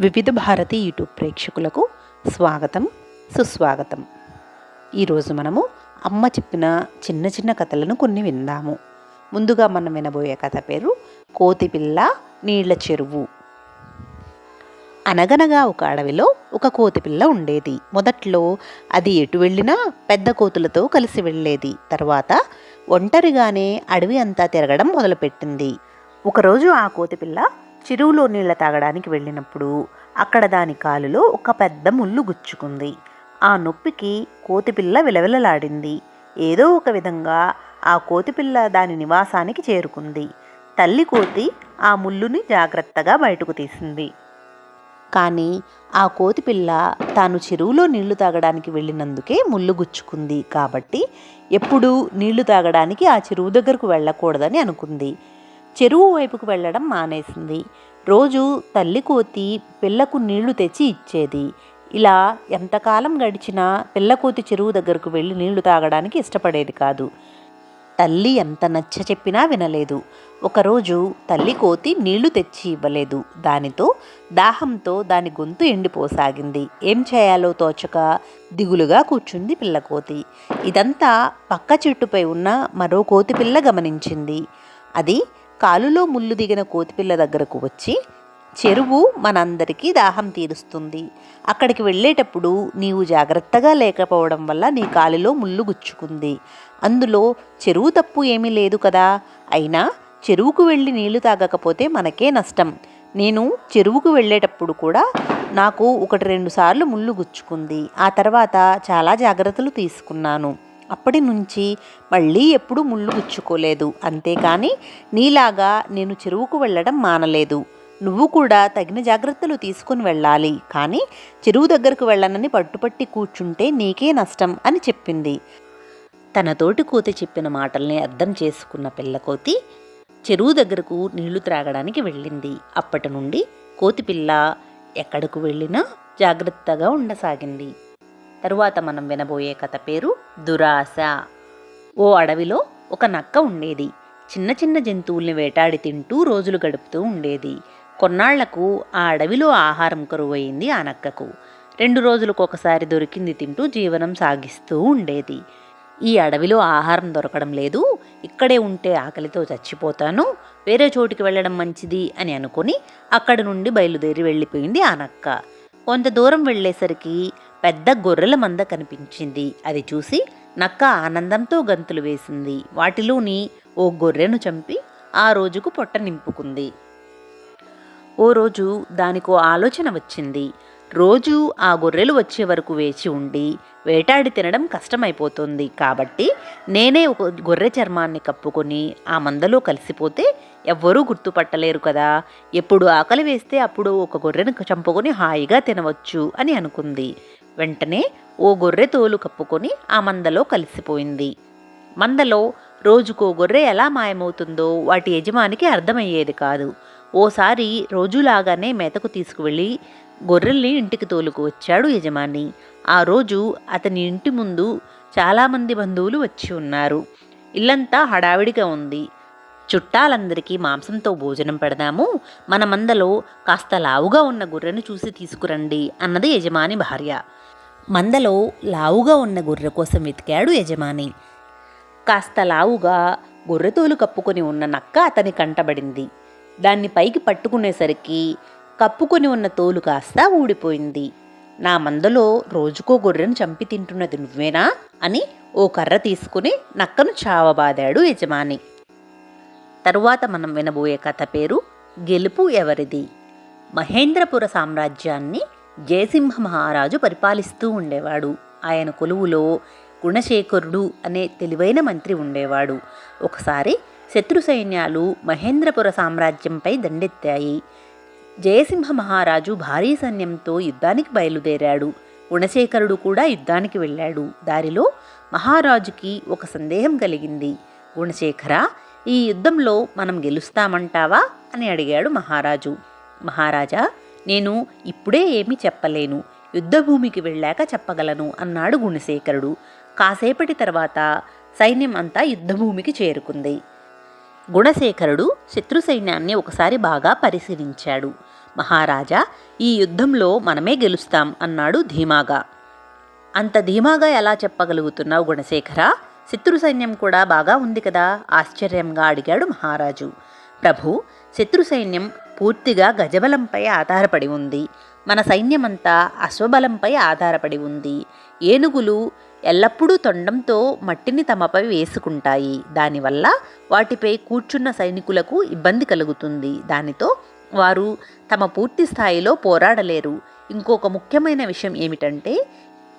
వివిధ భారతి యూట్యూబ్ ప్రేక్షకులకు స్వాగతం సుస్వాగతం. ఈరోజు మనము అమ్మ చెప్పిన చిన్న చిన్న కథలను కొన్ని విందాము. ముందుగా మనం వినబోయే కథ పేరు కోతిపిల్ల నీళ్ళ చెరువు. అనగనగా ఒక అడవిలో ఒక కోతిపిల్ల ఉండేది. మొదట్లో అది ఎటు వెళ్ళినా పెద్ద కోతులతో కలిసి వెళ్ళేది. తర్వాత ఒంటరిగానే అడవి అంతా తిరగడం మొదలుపెట్టింది. ఒకరోజు ఆ కోతిపిల్ల చెరువులో నీళ్ళ తాగడానికి వెళ్ళినప్పుడు అక్కడ దాని కాలులో ఒక పెద్ద ముళ్ళు గుచ్చుకుంది. ఆ నొప్పికి కోతిపిల్ల విలవిలలాడింది. ఏదో ఒక విధంగా ఆ కోతిపిల్ల దాని నివాసానికి చేరుకుంది. తల్లి కోతి ఆ ముళ్ళుని జాగ్రత్తగా బయటకు తీసింది. కానీ ఆ కోతిపిల్ల తాను చెరువులో నీళ్ళు తాగడానికి వెళ్ళినందుకే ముళ్ళు గుచ్చుకుంది. కాబట్టి ఎప్పుడూ నీళ్ళు తాగడానికి ఆ చెరువు దగ్గరకు వెళ్ళకూడదని అనుకుంది. చెరువు వైపుకు వెళ్ళడం మానేసింది. రోజు తల్లి కోతి పిల్లకు నీళ్ళు తెచ్చి ఇచ్చేది. ఇలా ఎంతకాలం గడిచినా పిల్లకోతి చెరువు దగ్గరకు వెళ్ళి నీళ్ళు తాగడానికి ఇష్టపడేది కాదు. తల్లి ఎంత నచ్చ చెప్పినా వినలేదు. ఒకరోజు తల్లి కోతి నీళ్ళు తెచ్చి ఇవ్వలేదు. దానితో దాహంతో దాని గొంతు ఎండిపోసాగింది. ఏం చేయాలో తోచక దిగులుగా కూర్చుంది పిల్లకోతి ఇదంతా పక్క చెట్టుపై ఉన్న మరో కోతి పిల్ల గమనించింది. అది కాలులో ముళ్ళు దిగిన కోతిపిల్ల దగ్గరకు వచ్చి చెరువు మనందరికీ దాహం తీరుస్తుంది. అక్కడికి వెళ్ళేటప్పుడు నీవు జాగ్రత్తగా లేకపోవడం వల్ల నీ కాలిలో ముళ్ళు గుచ్చుకుంది. అందులో చెరువు తప్పు ఏమీ లేదు కదా. అయినా చెరువుకు వెళ్ళి నీళ్ళు తాగకపోతే మనకే నష్టం. నేను చెరువుకు వెళ్ళేటప్పుడు కూడా నాకు ఒకటి రెండు సార్లు ముళ్ళు గుచ్చుకుంది. ఆ తర్వాత చాలా జాగ్రత్తలు తీసుకున్నాను. అప్పటి నుంచి మళ్ళీ ఎప్పుడూ ముళ్ళు గుచ్చుకోలేదు. అంతేకాని నీలాగా నేను చెరువుకు వెళ్ళడం మానలేదు. నువ్వు కూడా తగిన జాగ్రత్తలు తీసుకుని వెళ్ళాలి. కానీ చెరువు దగ్గరకు వెళ్ళనని పట్టుపట్టి కూర్చుంటే నీకే నష్టం అని చెప్పింది. తన తోటి కోతి చెప్పిన మాటల్ని అర్థం చేసుకున్న పిల్లకోతి చెరువు దగ్గరకు నీళ్ళు త్రాగడానికి వెళ్ళింది. అప్పటి నుండి కోతిపిల్ల ఎక్కడకు వెళ్ళినా జాగ్రత్తగా ఉండసాగింది. తరువాత మనం వినబోయే కథ పేరు దురాశ. ఓ అడవిలో ఒక నక్క ఉండేది. చిన్న చిన్న జంతువుల్ని వేటాడి తింటూ రోజులు గడుపుతూ ఉండేది. కొన్నాళ్ళకు ఆ అడవిలో ఆహారం కరువయింది ఆ నక్కకు. రెండు రోజులకు ఒకసారి దొరికింది తింటూ జీవనం సాగిస్తూ ఉండేది. ఈ అడవిలో ఆహారం దొరకడం లేదు. ఇక్కడే ఉంటే ఆకలితో చచ్చిపోతాను. వేరే చోటికి వెళ్ళడం మంచిది అని అనుకుని అక్కడి నుండి బయలుదేరి వెళ్ళిపోయింది ఆ నక్క. కొంత దూరం వెళ్ళేసరికి పెద్ద గొర్రెల మంద కనిపించింది. అది చూసి నక్క ఆనందంతో గంతులు వేసింది. వాటిలోని ఓ గొర్రెను చంపి ఆ రోజుకు పొట్ట నింపుకుంది. ఓ రోజు దానికో ఆలోచన వచ్చింది. రోజు ఆ గొర్రెలు వచ్చే వరకు వేచి ఉండి వేటాడి తినడం కష్టమైపోతుంది. కాబట్టి నేనే ఒక గొర్రె చర్మాన్ని కప్పుకొని ఆ మందలో కలిసిపోతే ఎవ్వరూ గుర్తుపట్టలేరు కదా. ఎప్పుడు ఆకలి వేస్తే అప్పుడు ఒక గొర్రెను చంపుకొని హాయిగా తినవచ్చు అని అనుకుంది. వెంటనే ఓ గొర్రె తోలు కప్పుకొని ఆ మందలో కలిసిపోయింది. మందలో రోజుకో గొర్రె ఎలా మాయమవుతుందో వాటి యజమానికి అర్థమయ్యేది కాదు. ఓసారి రోజులాగానే మేతకు తీసుకువెళ్ళి గొర్రెల్ని ఇంటికి తోలుకు వచ్చాడు యజమాని. ఆ రోజు అతని ఇంటి ముందు చాలామంది బంధువులు వచ్చి ఉన్నారు. ఇల్లంతా హడావిడిగా ఉంది. చుట్టాలందరికీ మాంసంతో భోజనం పెడదాము. మన మందలో కాస్త లావుగా ఉన్న గొర్రెను చూసి తీసుకురండి అన్నది యజమాని భార్య. మందలో లావుగా ఉన్న గొర్రె కోసం వెతికాడు యజమాని. కాస్త లావుగా గొర్రెతోలు కప్పుకొని ఉన్న నక్క అతని కంటబడింది. దాన్ని పైకి పట్టుకునేసరికి కప్పుకొని ఉన్న తోలు కాస్త ఊడిపోయింది. నా మందలో రోజుకో గొర్రెను చంపి తింటున్నది నువ్వేనా అని ఓ కర్ర తీసుకుని నక్కను చావబాదాడు యజమాని. తరువాత మనం వినబోయే కథ పేరు గెలుపు ఎవరిది? మహేంద్రపుర సామ్రాజ్యాన్ని జయసింహ మహారాజు పరిపాలిస్తూ ఉండేవాడు. ఆయన కొలువులో గుణశేఖరుడు అనే తెలివైన మంత్రి ఉండేవాడు. ఒకసారి శత్రు సైన్యాలు మహేంద్రపుర సామ్రాజ్యంపై దండెత్తాయి. జయసింహ మహారాజు భారీ సైన్యంతో యుద్ధానికి బయలుదేరాడు. గుణశేఖరుడు కూడా యుద్ధానికి వెళ్ళాడు. దారిలో మహారాజుకి ఒక సందేహం కలిగింది. గుణశేఖర ఈ యుద్ధంలో మనం గెలుస్తామంటావా అని అడిగాడు మహారాజు. మహారాజా నేను ఇప్పుడే ఏమీ చెప్పలేను. యుద్ధభూమికి వెళ్ళాక చెప్పగలను అన్నాడు గుణశేఖరుడు. కాసేపటి తర్వాత సైన్యం అంతా యుద్ధభూమికి చేరుకుంది. గుణశేఖరుడు శత్రు సైన్యాన్ని ఒకసారి బాగా పరిశీలించాడు. మహారాజా ఈ యుద్ధంలో మనమే గెలుస్తాం అన్నాడు ధీమాగా. అంత ధీమాగా ఎలా చెప్పగలుగుతున్నావు గుణశేఖర? శత్రు సైన్యం కూడా బాగా ఉంది కదా? ఆశ్చర్యంగా అడిగాడు మహారాజు. ప్రభు శత్రు సైన్యం పూర్తిగా గజబలంపై ఆధారపడి ఉంది. మన సైన్యమంతా అశ్వబలంపై ఆధారపడి ఉంది. ఏనుగులు ఎల్లప్పుడూ తొండంతో మట్టిని తమపై వేసుకుంటాయి. దానివల్ల వాటిపై కూర్చున్న సైనికులకు ఇబ్బంది కలుగుతుంది. దానితో వారు తమ పూర్తి స్థాయిలో పోరాడలేరు. ఇంకొక ముఖ్యమైన విషయం ఏమిటంటే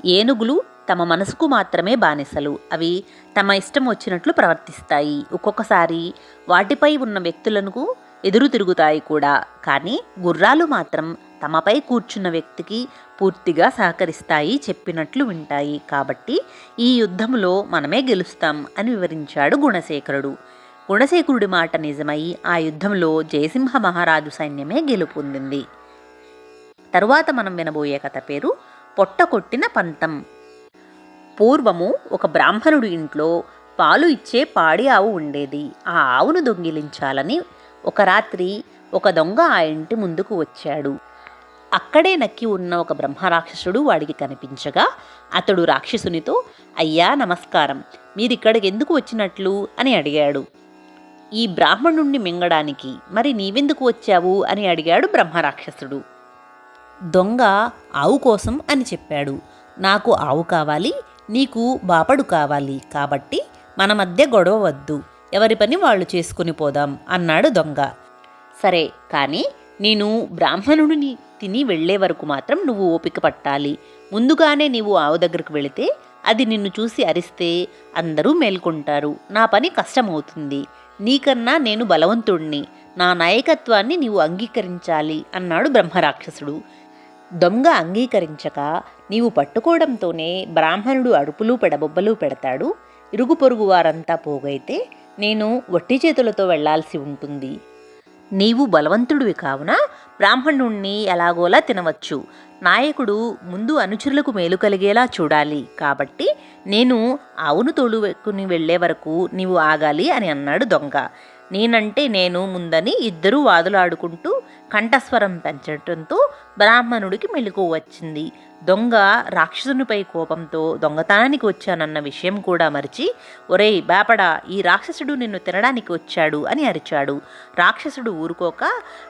ఏనుగులు తమ మనసుకు మాత్రమే బానిసలు. అవి తమ ఇష్టం వచ్చినట్లు ప్రవర్తిస్తాయి. ఒక్కొక్కసారి వాటిపై ఉన్న వ్యక్తులకు ఎదురు తిరుగుతాయి కూడా. కానీ గుర్రాలు మాత్రం తమపై కూర్చున్న వ్యక్తికి పూర్తిగా సహకరిస్తాయి చెప్పినట్లు వింటాయి. కాబట్టి ఈ యుద్ధంలో మనమే గెలుస్తాం అని వివరించాడు గుణశేఖరుడు. గుణశేఖరుడి మాట నిజమై ఆ యుద్ధంలో జయసింహ మహారాజు సైన్యమే గెలుపొందింది తరువాత మనం వినబోయే కథ పేరు పొట్ట కొట్టిన పంతం. పూర్వము ఒక బ్రాహ్మణుడి ఇంట్లో పాలు ఇచ్చే పాడి ఆవు ఉండేది. ఆ ఆవును దొంగిలించాలని ఒక రాత్రి ఒక దొంగ ఆ ఇంటి ముందుకు వచ్చాడు. అక్కడే నక్కి ఉన్న ఒక బ్రహ్మరాక్షసుడు వాడికి కనిపించగా అతడు రాక్షసునితో అయ్యా నమస్కారం. మీరిక్కడికి ఎందుకు వచ్చినట్లు? అని అడిగాడు. ఈ బ్రాహ్మణుణ్ణి మింగడానికి మరి నీవెందుకు వచ్చావు? అని అడిగాడు బ్రహ్మరాక్షసుడు. దొంగ ఆవు కోసం అని చెప్పాడు. నాకు ఆవు కావాలి నీకు బాపడు కావాలి కాబట్టి మన మధ్య గొడవ వద్దు. ఎవరి పని వాళ్ళు చేసుకుని పోదాం అన్నాడు దొంగ. సరే కానీ నేను బ్రాహ్మణుడిని తిని వెళ్ళే వరకు మాత్రం నువ్వు ఓపిక పట్టాలి. ముందుగానే నీవు ఆవు దగ్గరకు వెళితే అది నిన్ను చూసి అరిస్తే అందరూ మేల్కొంటారు. నా పని కష్టమవుతుంది. నీకన్నా నేను బలవంతుణ్ణి. నా నాయకత్వాన్ని నీవు అంగీకరించాలి అన్నాడు బ్రహ్మరాక్షసుడు. దొంగ అంగీకరించక నీవు పట్టుకోవడంతోనే బ్రాహ్మణుడు అడుపులు పెడబొబ్బలు పెడతాడు. ఇరుగు పొరుగు వారంతా పోగైతే నేను వట్టి చేతులతో వెళ్ళాల్సి ఉంటుంది. నీవు బలవంతుడివి కావున బ్రాహ్మణుణ్ణి ఎలాగోలా తినవచ్చు. నాయకుడు ముందు అనుచరులకు మేలు కలిగేలా చూడాలి. కాబట్టి నేను ఆవును తోలుకుని వెళ్ళే వరకు నీవు ఆగాలి అని అన్నాడు దొంగ. నేనంటే నేను ముందని ఇద్దరూ వాదులాడుకుంటూ కంఠస్వరం పెంచడంతో బ్రాహ్మణుడికి మెలకు వచ్చింది. దొంగ రాక్షసునిపై కోపంతో దొంగతనానికి వచ్చానన్న విషయం కూడా మరిచి ఒరేయ్ బాపడా ఈ రాక్షసుడు నిన్ను తినడానికి వచ్చాడు అని అరిచాడు. రాక్షసుడు ఊరుకోక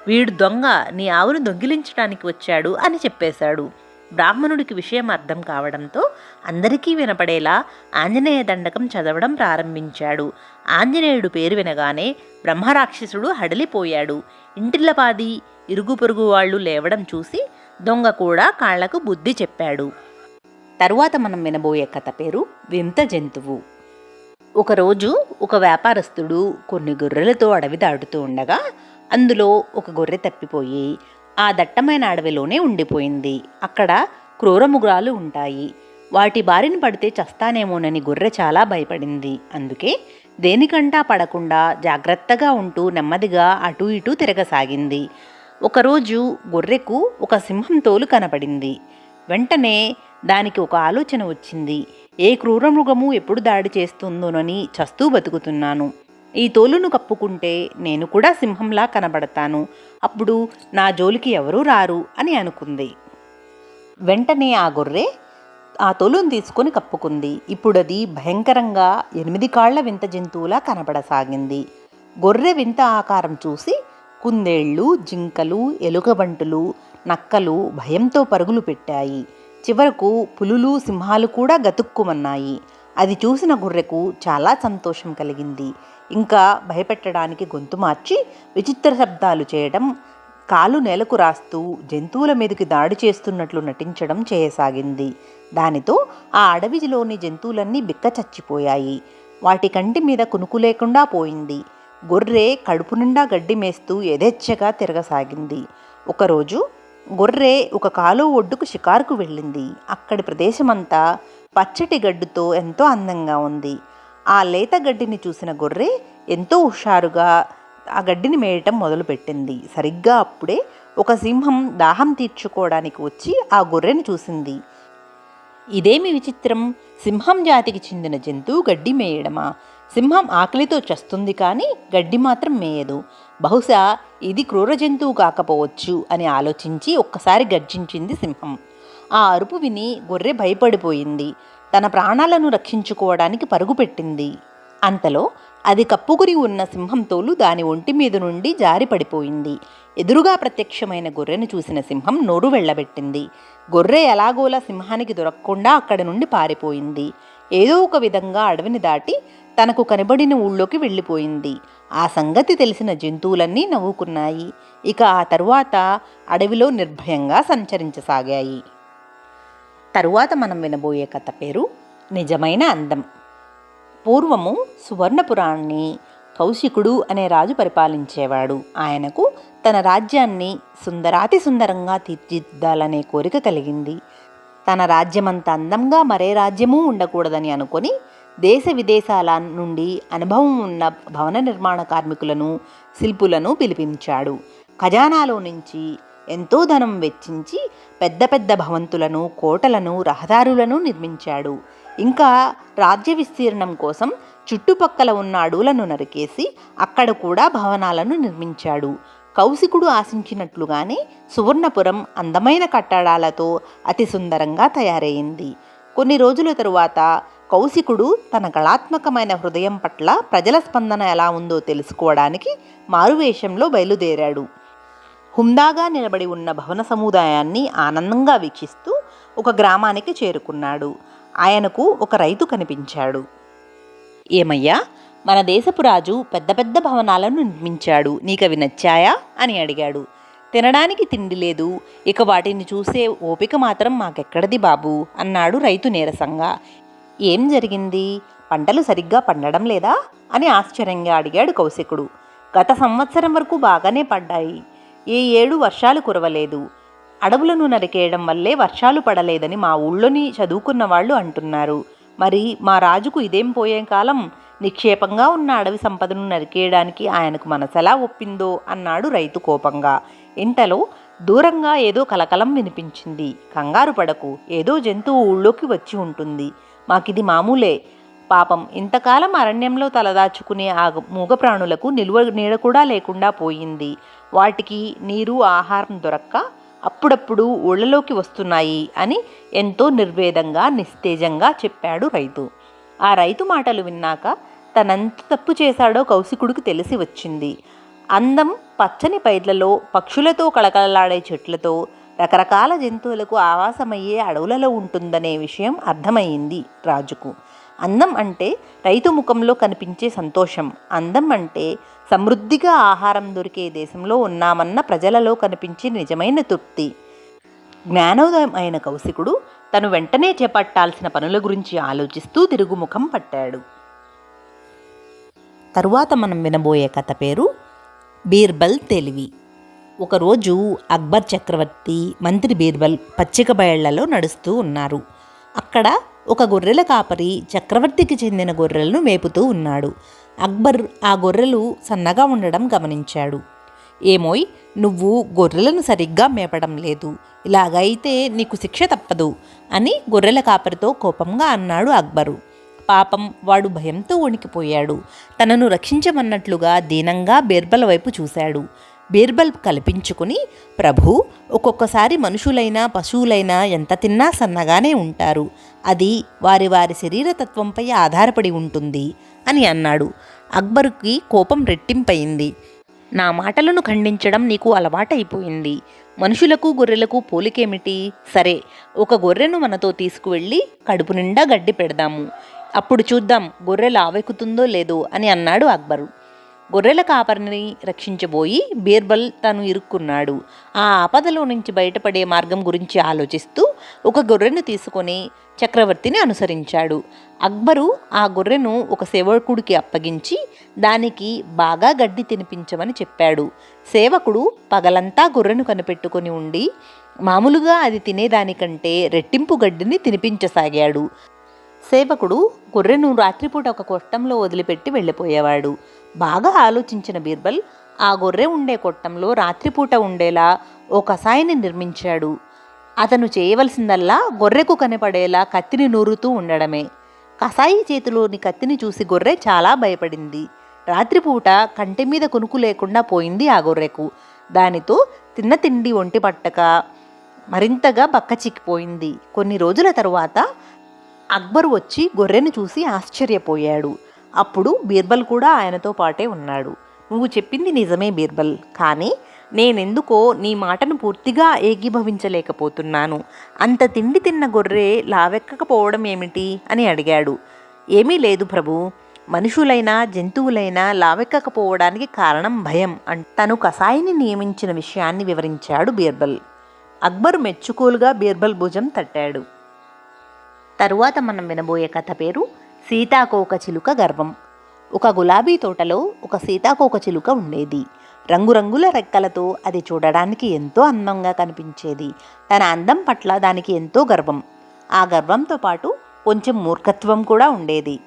వీడు దొంగ నీ ఆవును దొంగిలించడానికి వచ్చాడు అని చెప్పేశాడు. బ్రాహ్మణుడికి విషయం అర్థం కావడంతో అందరికీ వినపడేలా ఆంజనేయ దండకం చదవడం ప్రారంభించాడు. ఆంజనేయుడు పేరు వినగానే బ్రహ్మరాక్షసుడు హడలిపోయాడు. ఇంటిల్లపాది ఇరుగు పొరుగు వాళ్ళు లేవడం చూసి దొంగ కూడా కాళ్ళకు బుద్ధి చెప్పాడు. తరువాత మనం వినబోయే కథ పేరు వింత జంతువు. ఒకరోజు ఒక వ్యాపారస్తుడు కొన్ని గొర్రెలతో అడవి దాటుతూ ఉండగా అందులో ఒక గొర్రె తప్పిపోయి ఆ దట్టమైన అడవిలోనే ఉండిపోయింది. అక్కడ క్రూరముగ్రాలు ఉంటాయి. వాటి బారిన పడితే చస్తానేమోనని గొర్రె చాలా భయపడింది. అందుకే దేనికంటా పడకుండా జాగ్రత్తగా ఉంటూ నెమ్మదిగా అటూ ఇటూ తిరగసాగింది. ఒకరోజు గొర్రెకు ఒక సింహం తోలు కనపడింది వెంటనే దానికి ఒక ఆలోచన వచ్చింది. ఏ క్రూరమృగము ఎప్పుడు దాడి చేస్తుందోనని చస్తూ బతుకుతున్నాను. ఈ తోలును కప్పుకుంటే నేను కూడా సింహంలా కనబడతాను. అప్పుడు నా జోలికి ఎవరూ రారు అని అనుకుంది. వెంటనే ఆ గొర్రె ఆ తోలును తీసుకొని కప్పుకుంది. ఇప్పుడు అది భయంకరంగా ఎనిమిది కాళ్ళ వింత జంతువులా కనబడసాగింది. గొర్రె వింత ఆకారం చూసి కుందేళ్ళు జింకలు ఎలుగబంటులు నక్కలు భయంతో పరుగులు పెట్టాయి. చివరకు పులులు సింహాలు కూడా గతుక్కుమన్నాయి. అది చూసిన గొర్రెకు చాలా సంతోషం కలిగింది. ఇంకా భయపెట్టడానికి గొంతు మార్చి విచిత్ర శబ్దాలు చేయడం కాలు నేలకు రాస్తూ జంతువుల మీదకి దాడి చేస్తున్నట్లు నటించడం చేయసాగింది. దానితో ఆ అడవిలోని జంతువులన్నీ బిక్క చచ్చిపోయాయి వాటి కంటి మీద కునుకు లేకుండా పోయింది. గొర్రె కడుపు నిండా గడ్డి మేస్తూ యథేచ్ఛగా తిరగసాగింది. ఒకరోజు గొర్రె ఒక కాలువ ఒడ్డుకు షికారుకు వెళ్ళింది. అక్కడి ప్రదేశమంతా పచ్చటి గడ్డితో ఎంతో అందంగా ఉంది. ఆ లేత గడ్డిని చూసిన గొర్రె ఎంతో హుషారుగా ఆ గడ్డిని మేయటం మొదలుపెట్టింది. సరిగ్గా అప్పుడే ఒక సింహం దాహం తీర్చుకోవడానికి వచ్చి ఆ గొర్రెను చూసింది. ఇదేమి విచిత్రం? సింహం జాతికి చెందిన జంతువు గడ్డి మేయడమా? సింహం ఆకలితో చస్తుంది కానీ గడ్డి మాత్రం మేయదు. బహుశా ఇది క్రూర జంతువు కాకపోవచ్చు అని ఆలోచించి ఒక్కసారి గర్జించింది సింహం. ఆ అరుపు విని గొర్రె భయపడిపోయింది. తన ప్రాణాలను రక్షించుకోవడానికి పరుగుపెట్టింది అంతలో అది కప్పుకుని ఉన్న సింహం తోలు దాని ఒంటి మీద నుండి జారి పడిపోయింది. ఎదురుగా ప్రత్యక్షమైన గొర్రెను చూసిన సింహం నోరు వెళ్ళబెట్టింది. గొర్రె ఎలాగోలా సింహానికి దొరకకుండా అక్కడి నుండి పారిపోయింది. ఏదో ఒక విధంగా అడవిని దాటి తనకు కనబడిన ఊళ్ళోకి వెళ్ళిపోయింది. ఆ సంగతి తెలిసిన జంతువులన్నీ నవ్వుకున్నాయి. ఇక ఆ తరువాత అడవిలో నిర్భయంగా సంచరించసాగాయి. తరువాత మనం వినబోయే కథ పేరు నిజమైన అందం. పూర్వము సువర్ణపురాన్ని కౌశికుడు అనే రాజు పరిపాలించేవాడు. ఆయనకు తన రాజ్యాన్ని సుందరాతి సుందరంగా తీర్చిదిద్దాలనే కోరిక కలిగింది. తన రాజ్యమంత అందంగా మరే రాజ్యమూ ఉండకూడదని అనుకొని దేశ విదేశాల నుండి అనుభవం ఉన్న భవన నిర్మాణ కార్మికులను శిల్పులను పిలిపించాడు. ఖజానాలో నుంచి ఎంతో ధనం వెచ్చించి పెద్ద పెద్ద భవంతులను కోటలను రహదారులను నిర్మించాడు. ఇంకా రాజ్య విస్తీర్ణం కోసం చుట్టుపక్కల ఉన్న అడవులను నరికేసి అక్కడ కూడా భవనాలను నిర్మించాడు. కౌశికుడు ఆశించినట్లుగానే సువర్ణపురం అందమైన కట్టడాలతో అతి సుందరంగా తయారైంది. కొన్ని రోజుల తరువాత కౌశికుడు తన కళాత్మకమైన హృదయం పట్ల ప్రజల స్పందన ఎలా ఉందో తెలుసుకోవడానికి మారువేషంలో బయలుదేరాడు. హుందాగా నిలబడి ఉన్న భవన సముదాయాన్ని ఆనందంగా వీక్షిస్తూ ఒక గ్రామానికి చేరుకున్నాడు. ఆయనకు ఒక రైతు కనిపించాడు. ఏమయ్యా మన దేశపు రాజు పెద్ద పెద్ద భవనాలను నిర్మించాడు నీకవి నచ్చాయా? అని అడిగాడు. తినడానికి తిండి లేదు ఇక వాటిని చూసే ఓపిక మాత్రం మాకెక్కడది బాబు? అన్నాడు రైతు నీరసంగా. ఏం జరిగింది? పంటలు సరిగ్గా పండడం లేదా? అని ఆశ్చర్యంగా అడిగాడు కౌశికుడు. గత సంవత్సరం వరకు బాగానే పడ్డాయి. ఏ ఏడు వర్షాలు కురవలేదు. అడవులను నరికేయడం వల్లే వర్షాలు పడలేదని మా ఊళ్ళోని చదువుకున్న వాళ్ళు అంటున్నారు. మరి మా రాజుకు ఇదేం పోయే కాలం? నిక్షేపంగా ఉన్న అడవి సంపదను నరికేయడానికి ఆయనకు మనసెలా ఒప్పిందో? అన్నాడు రైతు కోపంగా. ఇంతలో దూరంగా ఏదో కలకలం వినిపించింది. కంగారు పడకు. ఏదో జంతువు ఊళ్ళోకి వచ్చి ఉంటుంది. మాకిది మామూలే. పాపం ఇంతకాలం అరణ్యంలో తలదాచుకునే ఆ మూగ ప్రాణులకు నిలువ నీడ కూడా లేకుండా పోయింది. వాటికి నీరు ఆహారం దొరక్క అప్పుడప్పుడు ఊళ్ళలోకి వస్తున్నాయి అని ఎంతో నిర్వేదంగా నిస్తేజంగా చెప్పాడు రైతు. ఆ రైతు మాటలు విన్నాక తనంత తప్పు చేశాడో కౌశికుడికి తెలిసి వచ్చింది. అందం పచ్చని పైర్లలో పక్షులతో కళకళలాడే చెట్లతో రకరకాల జంతువులకు ఆవాసమయ్యే అడవులలో ఉంటుందనే విషయం అర్థమయ్యింది రాజుకు. అందం అంటే రైతు ముఖంలో కనిపించే సంతోషం. అందం అంటే సమృద్ధిగా ఆహారం దొరికే దేశంలో ఉన్నామన్న ప్రజలలో కనిపించే నిజమైన తృప్తి. జ్ఞానోదయం అయిన కౌశికుడు తను వెంటనే చేపట్టాల్సిన పనుల గురించి ఆలోచిస్తూ తిరుగుముఖం పట్టాడు. తరువాత మనం వినబోయే కథ పేరు బీర్బల్ తెలివి. ఒకరోజు అక్బర్ చక్రవర్తి మంత్రి బీర్బల్ పచ్చిక బయళ్ళలో నడుస్తూ ఉన్నారు. అక్కడ ఒక గొర్రెల కాపరి చక్రవర్తికి చెందిన గొర్రెలను మేపుతూ ఉన్నాడు. అక్బర్ ఆ గొర్రెలు సన్నగా ఉండడం గమనించాడు. ఏమోయ్ నువ్వు గొర్రెలను సరిగ్గా మేపడం లేదు. ఇలాగైతే నీకు శిక్ష తప్పదు అని గొర్రెల కాపరితో కోపంగా అన్నాడు అక్బరు. పాపం వాడు భయంతో వణికిపోయాడు. తనను రక్షించమన్నట్లుగా దీనంగా బీర్బల వైపు చూశాడు. బీర్బల్ కల్పించుకుని ప్రభు ఒక్కొక్కసారి మనుషులైనా పశువులైనా ఎంత తిన్నా సన్నగానే ఉంటారు. అది వారి వారి శరీరతత్వంపై ఆధారపడి ఉంటుంది అని అన్నాడు. అక్బరుకి కోపం రెట్టింపయింది. నా మాటలను ఖండించడం నీకు అలవాటైపోయింది. మనుషులకు గొర్రెలకు పోలికేమిటి? సరే ఒక గొర్రెను మనతో తీసుకువెళ్ళి కడుపు నిండా గడ్డి పెడదాము. అప్పుడు చూద్దాం గొర్రె లావెక్కుతుందో లేదో అని అన్నాడు అక్బరు. గొర్రెల కాపరిని రక్షించబోయి బీర్బల్ తను ఇరుక్కున్నాడు. ఆ ఆపదలో నుంచి బయటపడే మార్గం గురించి ఆలోచిస్తూ ఒక గొర్రెను తీసుకొని చక్రవర్తిని అనుసరించాడు. అక్బరు ఆ గొర్రెను ఒక సేవకుడికి అప్పగించి దానికి బాగా గడ్డి తినిపించమని చెప్పాడు. సేవకుడు పగలంతా గొర్రెను కనిపెట్టుకొని ఉండి మామూలుగా అది తినేదానికంటే రెట్టింపు గడ్డిని తినిపించసాగాడు. సేవకుడు గొర్రెను రాత్రిపూట ఒక కొట్టంలో వదిలిపెట్టి వెళ్ళిపోయేవాడు. బాగా ఆలోచించిన బీర్బల్ ఆ గొర్రె ఉండే కొట్టంలో రాత్రిపూట ఉండేలా ఓ కషాయిని నిర్మించాడు. అతను చేయవలసిందల్లా గొర్రెకు కనపడేలా కత్తిని నూరుతూ ఉండడమే. కసాయి చేతిలోని కత్తిని చూసి గొర్రె చాలా భయపడింది. రాత్రిపూట కంటి మీద కునుకు లేకుండా పోయింది ఆ గొర్రెకు. దానితో తిన్న తిండి ఒంటి పట్టక మరింతగా బక్క చిక్కిపోయింది. కొన్ని రోజుల తరువాత అక్బర్ వచ్చి గొర్రెను చూసి ఆశ్చర్యపోయాడు. అప్పుడు బీర్బల్ కూడా ఆయనతో పాటే ఉన్నాడు. నువ్వు చెప్పింది నిజమే బీర్బల్. కానీ నేనెందుకో నీ మాటను పూర్తిగా ఏకీభవించలేకపోతున్నాను. అంత తిండి తిన్న గొర్రె లావెక్కకపోవడం ఏమిటి అని అడిగాడు. ఏమీ లేదు ప్రభు. మనుషులైనా జంతువులైనా లావెక్కకపోవడానికి కారణం భయం అంట. తను కసాయిని నియమించిన విషయాన్ని వివరించాడు బీర్బల్. అక్బర్ మెచ్చుకోలుగా బీర్బల్ భుజం తట్టాడు. తరువాత మనం వినబోయే కథ పేరు సీతాకోక చిలుక గర్వం. ఒక గులాబీ తోటలో ఒక సీతాకోక చిలుక ఉండేది. రంగురంగుల రెక్కలతో అది చూడడానికి ఎంతో అందంగా కనిపించేది. తన అందం పట్ల దానికి ఎంతో గర్వం. ఆ గర్వంతో పాటు కొంచెం మూర్ఖత్వం కూడా ఉండేది.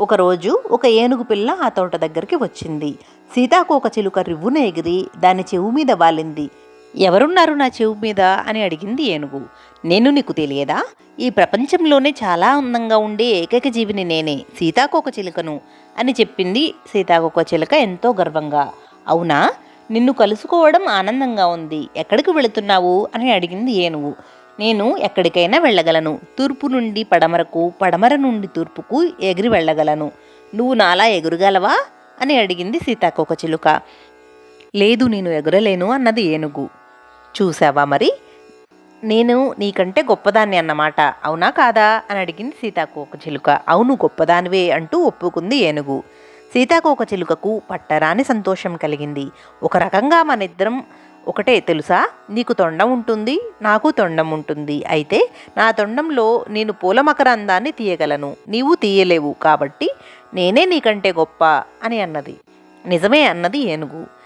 ఒకరోజు ఒక ఏనుగు పిల్ల ఆ తోట దగ్గరికి వచ్చింది. సీతాకోక చిలుక రివ్వున ఎగిరి దాని చెవు మీద వాలింది. ఎవరున్నారు నా చెవు మీద అని అడిగింది ఏనుగు. నేను నీకు తెలియదా? ఈ ప్రపంచంలోనే చాలా అందంగా ఉండే ఏకైక జీవిని నేనే సీతాకోక చిలుకను అని చెప్పింది సీతాకోక చిలుక ఎంతో గర్వంగా. అవునా? నిన్ను కలుసుకోవడం ఆనందంగా ఉంది. ఎక్కడికి వెళుతున్నావు? అని అడిగింది ఏనుగు. నేను ఎక్కడికైనా వెళ్ళగలను. తూర్పు నుండి పడమరకు పడమర నుండి తూర్పుకు ఎగిరి వెళ్ళగలను. నువ్వు నాలా ఎగురగలవా? అని అడిగింది సీతాకోక చిలుక. లేదు నేను ఎగురలేను అన్నది ఏనుగు. చూసావా మరి? నేను నీకంటే గొప్పదాన్ని అన్నమాట. అవునా కాదా? అని అడిగింది సీతాకోక చిలుక. అవును గొప్పదానివే అంటూ ఒప్పుకుంది ఏనుగు. సీతాకోక చిలుకకు పట్టరాని సంతోషం కలిగింది. ఒక రకంగా మన ఇద్దరం ఒకటే తెలుసా? నీకు తొండం ఉంటుంది నాకు తొండం ఉంటుంది. అయితే నా తొండంలో నేను పూల మకరందాన్ని తీయగలను. నీవు తీయలేవు కాబట్టి నేనే నీకంటే గొప్ప అని అన్నది. నిజమే అన్నది ఏనుగు.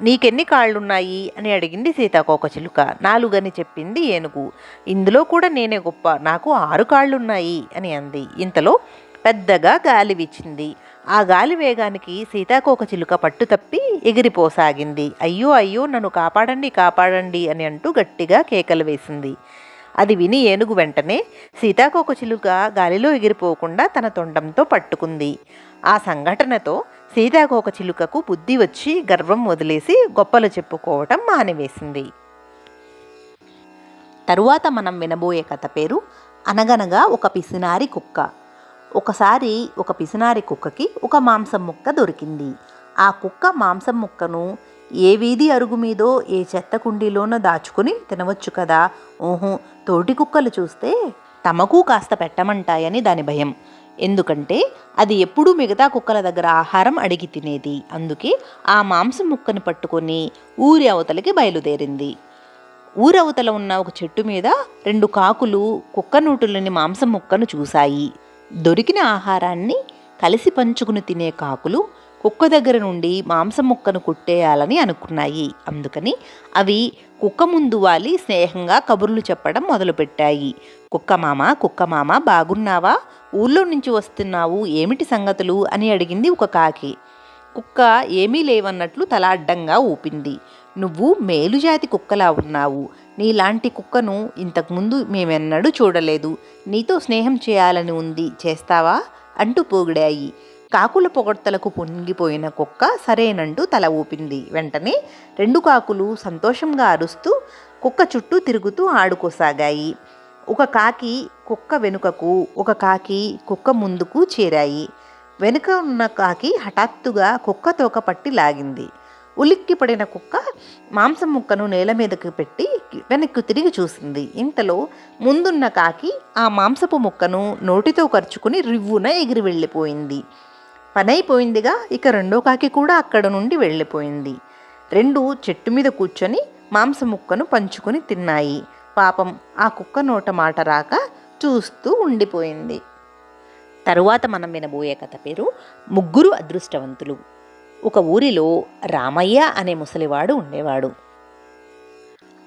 నీకెన్ని కాళ్ళున్నాయి అని అడిగింది సీతాకోక చిలుక. నాలుగని చెప్పింది ఏనుగు. ఇందులో కూడా నేనే గొప్ప. నాకు ఆరు కాళ్ళున్నాయి అని అంది. ఇంతలో పెద్దగా గాలి వీచింది. ఆ గాలి వేగానికి సీతాకోక చిలుక పట్టు తప్పి ఎగిరిపోసాగింది. అయ్యో అయ్యో నన్ను కాపాడండి కాపాడండి అని అంటూ గట్టిగా కేకలు వేసింది. అది విని ఏనుగు వెంటనే సీతాకోక చిలుక గాలిలో ఎగిరిపోకుండా తన తొండంతో పట్టుకుంది. ఆ సంఘటనతో సీతాకోక చిలుకకు బుద్ధి వచ్చి గర్వం వదిలేసి గొప్పలు చెప్పుకోవటం మానివేసింది. తరువాత మనం వినబోయే కథ పేరు అనగనగా ఒక పిసినారి కుక్క. ఒకసారి ఒక పిసినారి కుక్కకి ఒక మాంసం ముక్క దొరికింది. ఆ కుక్క మాంసం ముక్కను ఏ వీధి అరుగు మీదో ఏ చెత్త కుండీలోనో దాచుకుని తినవచ్చు కదా. ఓహో తోటి కుక్కలు చూస్తే తమకు కాస్త పెట్టమంటాయని దాని భయం. ఎందుకంటే అది ఎప్పుడూ మిగతా కుక్కల దగ్గర ఆహారం అడిగి తినేది. అందుకే ఆ మాంసం ముక్కను పట్టుకొని ఊరి అవతలకి బయలుదేరింది. ఊరవతల ఉన్న ఒక చెట్టు మీద రెండు కాకులు కుక్క నోటులోని మాంసం ముక్కను చూశాయి. దొరికిన ఆహారాన్ని కలిసి పంచుకుని తినే కాకులు కుక్క దగ్గర నుండి మాంసం ముక్కను కుట్టేయాలని అనుకున్నాయి. అందుకని అవి కుక్క ముందు వాలి స్నేహంగా కబుర్లు చెప్పడం మొదలుపెట్టాయి. కుక్క మామ కుక్క మామ బాగున్నావా? ఊళ్ళో నుంచి వస్తున్నావు ఏమిటి సంగతులు? అని అడిగింది ఒక కాకి. కుక్క ఏమీ లేవన్నట్లు తల అడ్డంగా ఊపింది. నువ్వు మేలుజాతి కుక్కలా ఉన్నావు. నీలాంటి కుక్కను ఇంతకుముందు మేమెన్నడూ చూడలేదు. నీతో స్నేహం చేయాలని ఉంది. చేస్తావా? అంటూ పోగిడాయి. కాకుల పొగడ్తలకు పొంగిపోయిన కుక్క సరేనంటూ తల ఊపింది. వెంటనే రెండు కాకులు సంతోషంగా అరుస్తూ కుక్క చుట్టూ తిరుగుతూ ఆడుకోసాగాయి. ఒక కాకి కుక్క వెనుకకు ఒక కాకి కుక్క ముందుకు చేరాయి. వెనుక ఉన్న కాకి హఠాత్తుగా కుక్క తోక పట్టి లాగింది. ఉలిక్కి పడిన కుక్క మాంసం ముక్కను నేల మీదకి పెట్టి వెనక్కి తిరిగి చూసింది. ఇంతలో ముందున్న కాకి ఆ మాంసపు ముక్కను నోటితో ఖర్చుకుని రివ్వున ఎగిరి వెళ్ళిపోయింది. పనైపోయిందిగా. ఇక రెండో కాకి కూడా అక్కడ నుండి వెళ్ళిపోయింది. రెండు చెట్టు మీద కూర్చొని మాంసం ముక్కను పంచుకొని తిన్నాయి. పాపం ఆ కుక్క నోట మాట రాక చూస్తూ ఉండిపోయింది. తరువాత మనం వినబోయే కథ పేరు ముగ్గురు అదృష్టవంతులు. ఒక ఊరిలో రామయ్య అనే ముసలివాడు ఉండేవాడు.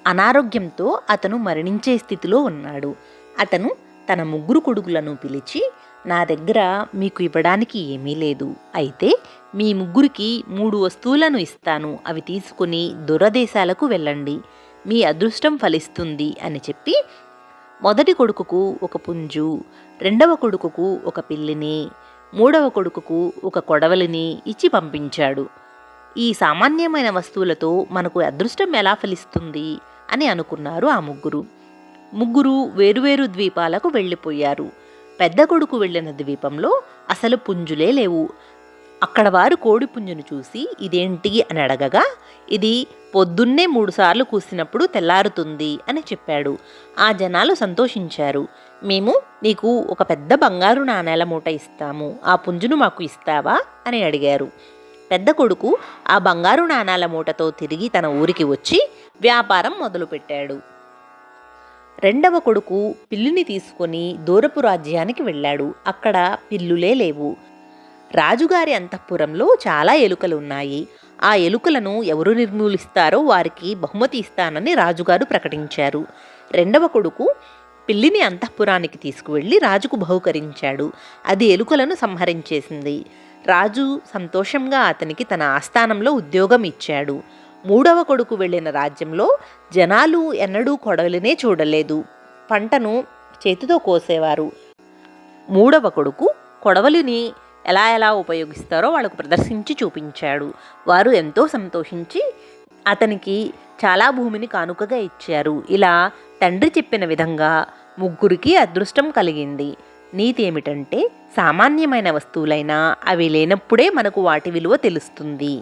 అనారోగ్యంతో అతను మరణించే స్థితిలో ఉన్నాడు. అతను తన ముగ్గురు కొడుకులను పిలిచి నా దగ్గర మీకు ఇవ్వడానికి ఏమీ లేదు. అయితే మీ ముగ్గురికి మూడు వస్తువులను ఇస్తాను. అవి తీసుకుని దురదేశాలకు వెళ్ళండి. మీ అదృష్టం ఫలిస్తుంది అని చెప్పి మొదటి కొడుకుకు ఒక పుంజు రెండవ కొడుకుకు ఒక పిల్లిని మూడవ కొడుకుకు ఒక కొడవలిని ఇచ్చి పంపించాడు. ఈ సామాన్యమైన వస్తువులతో మనకు అదృష్టం ఎలా ఫలిస్తుంది అని అనుకున్నారు ఆ ముగ్గురు. ముగ్గురు వేరువేరు ద్వీపాలకు వెళ్ళిపోయారు. పెద్ద కొడుకు వెళ్ళిన ద్వీపంలో అసలు పుంజులే లేవు. అక్కడ వారు కోడి పుంజును చూసి ఇదేంటి? అని అడగగా ఇది పొద్దున్నే మూడుసార్లు కూసినప్పుడు తెల్లారుతుంది అని చెప్పాడు. ఆ జనాలు సంతోషించారు. మేము నీకు ఒక పెద్ద బంగారు నాణేల మూట ఇస్తాము. ఆ పుంజును మాకు ఇస్తావా? అని అడిగారు. పెద్ద కొడుకు ఆ బంగారు నాణాల మూటతో తిరిగి తన ఊరికి వచ్చి వ్యాపారం మొదలుపెట్టాడు. రెండవ కొడుకు పిల్లిని తీసుకొని దూరపు రాజ్యానికి వెళ్ళాడు. అక్కడ పిల్లులే లేవు. రాజుగారి అంతఃపురంలో చాలా ఎలుకలు ఉన్నాయి. ఆ ఎలుకలను ఎవరు నిర్మూలిస్తారో వారికి బహుమతి ఇస్తానని రాజుగారు ప్రకటించారు. రెండవ కొడుకు పిల్లిని అంతఃపురానికి తీసుకువెళ్ళి రాజుకు బహుకరించాడు. అది ఎలుకలను సంహరించేసింది. రాజు సంతోషంగా అతనికి తన ఆస్థానంలో ఉద్యోగం ఇచ్చాడు. మూడవ కొడుకు వెళ్ళిన రాజ్యంలో జనాలు ఎన్నడూ కొడవలినే చూడలేదు. పంటను చేతితో కోసేవారు. మూడవ కొడుకు కొడవలిని ఎలా ఎలా ఉపయోగిస్తారో వాళ్ళకు ప్రదర్శించి చూపించాడు. వారు ఎంతో సంతోషించి అతనికి చాలా భూమిని కానుకగా ఇచ్చారు. ఇలా తండ్రి చెప్పిన విధంగా ముగ్గురికి అదృష్టం కలిగింది. నీతి ఏమిటంటే సామాన్యమైన వస్తువులైనా అవి లేనప్పుడే మనకు వాటి విలువ తెలుస్తుంది.